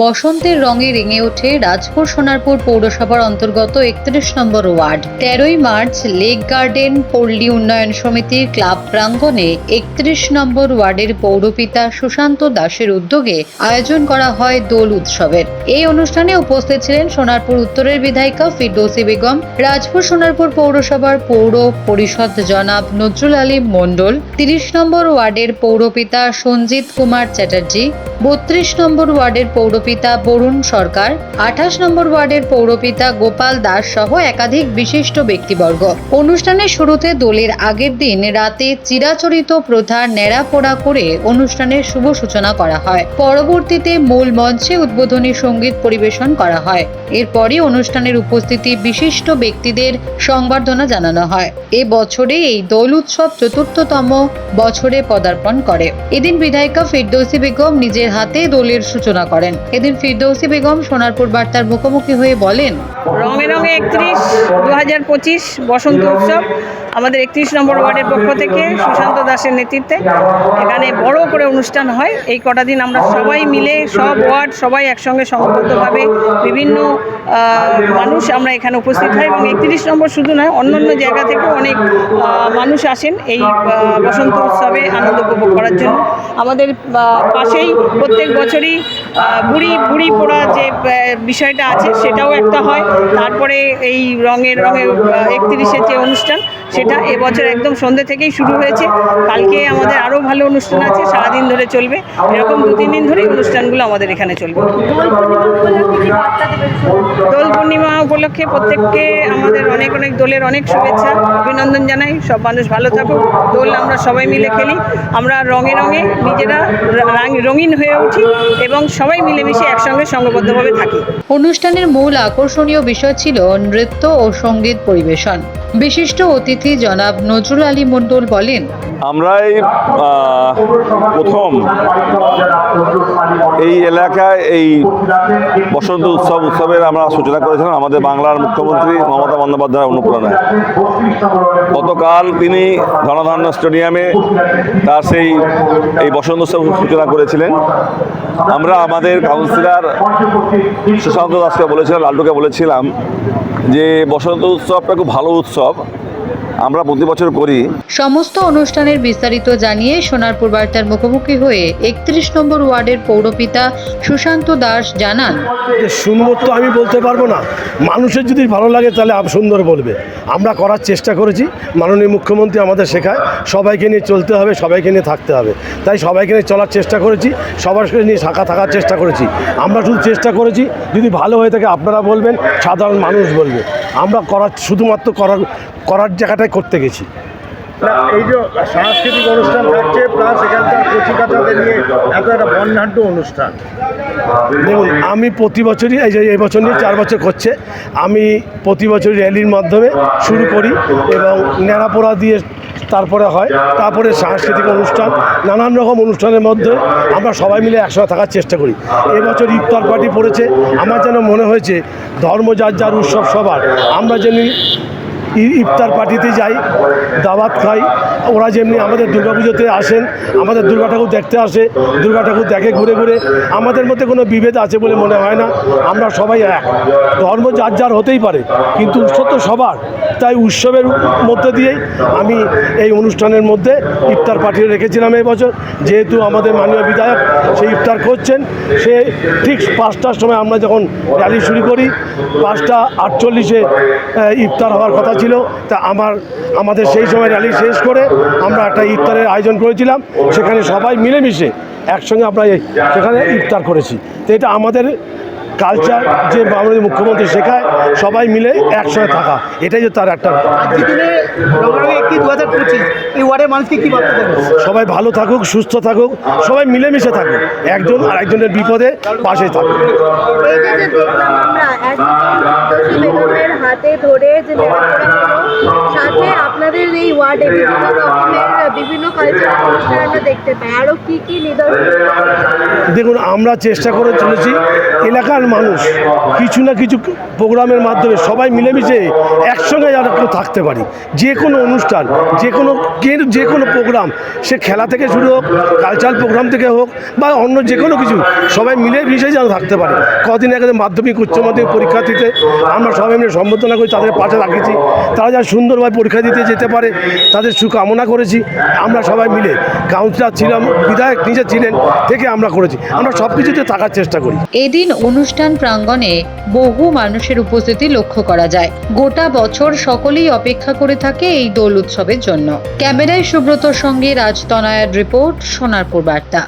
বসন্তের রঙে রেঙে ওঠে রাজপুর সোনারপুর পৌরসভার অন্তর্গত একত্রিশ নম্বর ওয়ার্ড। তেরোই মার্চ লেক গার্ডেন, পল্লী উন্নয়ন সমিতির ক্লাব প্রাঙ্গণে একত্রিশ নম্বর ওয়ার্ডের পৌরপিতা সুশান্ত দাসের উদ্যোগে আয়োজন করা হয় দোল উৎসবের। এই অনুষ্ঠানে উপস্থিত ছিলেন সোনারপুর উত্তরের বিধায়িকা ফিরদৌসি বেগম, রাজপুর সোনারপুর পৌরসভার পৌর পরিষদ জনাব নজরুল আলী মণ্ডল, তিরিশ নম্বর ওয়ার্ডের পৌরপিতা সঞ্জিত কুমার চ্যাটার্জি, বত্রিশ নম্বর ওয়ার্ডের পৌরপিতা বরুণ সরকার, আঠাশ নম্বর ওয়ার্ডের পৌরপিতা গোপাল দাস সহ একাধিক বিশিষ্ট ব্যক্তিবর্গ। অনুষ্ঠানের শুরুতে দোলের আগের দিন রাতে চিরাচরিত প্রথা ন্যাড়া পোড়া করে অনুষ্ঠানের শুভ সূচনা করা হয়। পরবর্তীতে মূল মঞ্চে উদ্বোধনী সংগীত পরিবেশন করা হয়। এরপরই অনুষ্ঠানের উপস্থিতি বিশিষ্ট ব্যক্তিদের সংবর্ধনা জানানো হয়। এ বছরে এই দোল উৎসব চতুর্থতম বছরে পদার্পণ করে। এদিন বিধায়িকা ফিরদৌসি বেগম নিজের হাতে দোলের সূচনা করেন। এদিন ফিরদৌসি বেগম সোনারপুর বার্তার মুখোমুখি হয়ে বলেন, রঙে রঙে একত্রিশ দু হাজার পঁচিশ বসন্ত উৎসব আমাদের একত্রিশ নম্বর ওয়ার্ডের পক্ষ থেকে সুশান্ত দাসের নেতৃত্বে। এখানে বড় করে অনুষ্ঠান হয়। এই কটা দিন আমরা সবাই মিলে সব ওয়ার্ড সবাই একসঙ্গে সংবদ্ধভাবে বিভিন্ন মানুষ আমরা এখানে উপস্থিত হয় এবং একত্রিশ নম্বর শুধু নয় অন্য অন্য জায়গা থেকে অনেক মানুষ আসেন এই বসন্ত উৎসবে আনন্দ উপভোগ করার জন্য। আমাদের পাশেই প্রত্যেক বছরই আহ, বুড়ি পোড়া যে বিষয়টা আছে সেটাও একটা হয়। তারপরে এই রঙের রঙের একত্রিশের যে অনুষ্ঠান সেটা এবছর একদম সন্ধ্যে থেকেই শুরু হয়েছে। কালকে আমাদের ভালো অনুষ্ঠান আছে, সারাদিন ধরে চলবে। এরকম দু তিন দিন ধরেই অনুষ্ঠানগুলো আমাদের এখানে চলবে। দোল পূর্ণিমা উপলক্ষে প্রত্যেককে আমাদের অনেক অনেক দোলের অনেক শুভেচ্ছা, অভিনন্দন জানাই। সব মানুষ ভালো থাকুক। দোল আমরা সবাই মিলে খেলি। আমরা রঙে রঙে নিজেরা রঙিন হয়ে উঠি এবং সবাই মিলেমিশে একসঙ্গে সঙ্গবদ্ধভাবে থাকি। অনুষ্ঠানের মূল আকর্ষণীয় বিষয় ছিল নৃত্য ও সংগীত পরিবেশন। বিশিষ্ট অতিথি জনাব নজরুল আলী মণ্ডল বলেন, আমরাই প্রথম এই এলাকায় এই বসন্ত উৎসব, উৎসবের আমরা সূচনা করেছিলাম আমাদের বাংলার মুখ্যমন্ত্রী মমতা বন্দ্যোপাধ্যায়ের অনুপ্রেরণায়। গতকাল তিনি ধনধান্য স্টেডিয়ামে তার সেই, এই বসন্ত উৎসব সূচনা করেছিলেন। আমরা আমাদের কাউন্সিলর সুশান্ত দাসকে বলেছিলাম লাল্টুকে বলেছিলাম যে বসন্ত উৎসবটা খুব ভালো উৎসব। আমরা প্রতি বছর করি। সমস্ত অনুষ্ঠানের বিস্তারিত জানিয়ে সোনারপুর বার্তার মুখোমুখি হয়ে একত্রিশ নম্বর ওয়ার্ডের পৌরপিতা সুশান্ত দাস জানান। সুন্দর তো আমি বলতে পারব না। মানুষের যদি ভালো লাগে তাহলে সুন্দর বলবে। আমরা করার চেষ্টা করেছি। মাননীয় মুখ্যমন্ত্রী আমাদের শেখায় সবাইকে নিয়ে চলতে হবে সবাইকে নিয়ে থাকতে হবে। তাই সবাইকে নিয়ে চলার চেষ্টা করেছি সবার সাথে নিয়ে শাখা থাকার চেষ্টা করেছি। আমরা শুধু চেষ্টা করেছি যদি ভালো হয়ে থাকে আপনারা বলবেন সাধারণ মানুষ বলবে। আমরা করার শুধুমাত্র করার করার জায়গাটাই করতে গেছি। না, এই যে সাংস্কৃতিক অনুষ্ঠান থাকছে প্লাস এখানকার কচিকাচাদের নিয়ে এত একটা বর্ণাঢ্য অনুষ্ঠান। দেখুন আমি প্রতি বছরই এই যে এই বছর নিয়ে চার বছর করছে আমি প্রতি বছর র্যালির মাধ্যমে শুরু করি এবং নেড়াপোড়া দিয়ে তারপরে হয়, তারপরে সাংস্কৃতিক অনুষ্ঠান, নানান রকম অনুষ্ঠানের মধ্যে আমরা সবাই মিলে একসঙ্গে থাকার চেষ্টা করি। এবছর ইফতার পার্টি পড়েছে, আমার যেন মনে হয়েছে ধর্ম যার যার উৎসব সবার, আমরা ই- ইফতার পার্টিতে যাই, দাওয়াত খাই, ওরা যেমনি আমাদের দুর্গাপুজোতে আসেন, আমাদের দুর্গা ঠাকুর দেখতে আসে, দুর্গা ঠাকুর দেখে ঘুরে ঘুরে, আমাদের মধ্যে কোনো বিভেদ আছে বলে মনে হয় না, আমরা সবাই এক। ধর্ম যার যার হতেই পারে, কিন্তু উৎসব তো সবার। তাই উৎসবের মধ্যে দিয়েই আমি এই অনুষ্ঠানের মধ্যে ইফতার পাঠিয়ে রেখেছিলাম এই বছর। যেহেতু আমাদের মাননীয় বিধায়ক সেই ইফতার করছেন, সে ঠিক পাঁচটার সময় আমরা যখন র্যালি শুরু করি, পাঁচটা আটচল্লিশে ইফতার হওয়ার কথা ছিল। তা আমার, আমাদের সেই সময় র্যালি শেষ করে আমরা একটা ইফতারের আয়োজন করেছিলাম। সেখানে সবাই মিলেমিশে একসঙ্গে আমরা সেখানে ইফতার করেছি। তো এটা আমাদের কালচার যে মাননীয় মুখ্যমন্ত্রী শেখায় সবাই মিলে একসঙ্গে থাকা। এটাই যে তার একটা সবাই ভালো থাকুক সুস্থ থাকুক সবাই মিলেমিশে থাকুক। একজন আর একজনের বিপদে পাশে থাকুক। হাতে ধরে যে আমাদের এই ওয়ার্ডে বিভিন্ন রকমের বিভিন্ন কালচারাল অনুষ্ঠান আমরা দেখতে পাই। আরও কি কি নিদর্শন? দেখুন আমরা চেষ্টা করে চলেছি এলাকার মানুষ কিছু না কিছু প্রোগ্রামের মাধ্যমে সবাই মিলেমিশে একসঙ্গে যেন কেউ থাকতে পারি। যে কোনো অনুষ্ঠান যে কোনো কে যে কোনো প্রোগ্রাম সে খেলা থেকে শুরু হোক কালচারাল প্রোগ্রাম থেকে হোক বা অন্য যে কোনো কিছু সবাই মিলে মিশে যেন থাকতে পারে। কদিন আগে মাধ্যমিক উচ্চ মাধ্যমিক পরীক্ষার্থীতে আমরা সবাই মিলে সম্বোধনা করি তাদের পাশে রাখেছি। তারা যেন সুন্দরভাবে পরীক্ষা দিতে যেতে পারে, তাদের সুকামনা করেছি। আমরা সবাই মিলে কাউন্সিলর ছিলাম, বিধায়ক নিজে ছিলেন, থেকে আমরা করেছি। আমরা সব কিছুতে থাকার চেষ্টা করি। এদিন অনুষ্ঠান প্রাঙ্গণে বহু মানুষের উপস্থিতি লক্ষ্য করা যায়। গোটা বছর সকলেই অপেক্ষা করে থাকে এই দোল উৎসবের জন্য। ক্যামেরায় সুব্রতর সঙ্গে রাজতনায়ের রিপোর্ট, সোনারপুর বার্তা।